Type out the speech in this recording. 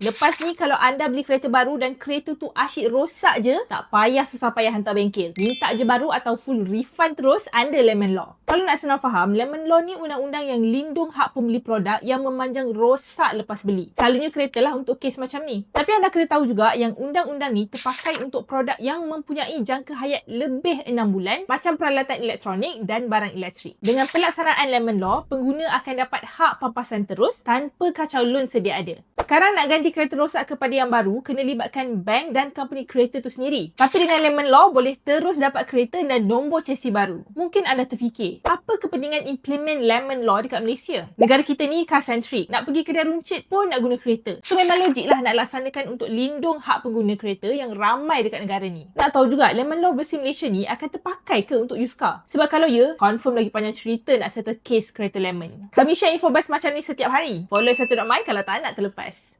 Lepas ni kalau anda beli kereta baru dan kereta tu asyik rosak je, tak payah susah payah hantar bengkel. Minta je baru atau full refund terus under Lemon Law. Kalau nak senang faham, Lemon Law ni undang-undang yang lindung hak pembeli produk yang memanjang rosak lepas beli. Selalunya kereta lah untuk kes macam ni. Tapi anda kena tahu juga yang undang-undang ni terpakai untuk produk yang mempunyai jangka hayat lebih 6 bulan macam peralatan elektronik dan barang elektrik. Dengan pelaksanaan Lemon Law, pengguna akan dapat hak pampasan terus tanpa kacau loan sedia ada. Sekarang nak ganti kereta rosak kepada yang baru, kena libatkan bank dan company kereta tu sendiri. Tapi dengan Lemon Law, boleh terus dapat kereta dan nombor chassis baru. Mungkin anda terfikir, apa kepentingan implement Lemon Law dekat Malaysia? Negara kita ni car-centric. Nak pergi kedai runcit pun nak guna kereta. So memang logik lah nak laksanakan untuk lindung hak pengguna kereta yang ramai dekat negara ni. Nak tahu juga, Lemon Law versi Malaysia ni akan terpakai ke untuk used car? Sebab kalau ya, confirm lagi panjang cerita nak settle case kereta Lemon. Kami share info best macam ni setiap hari. Follow satu.my kalau tak nak terlepas.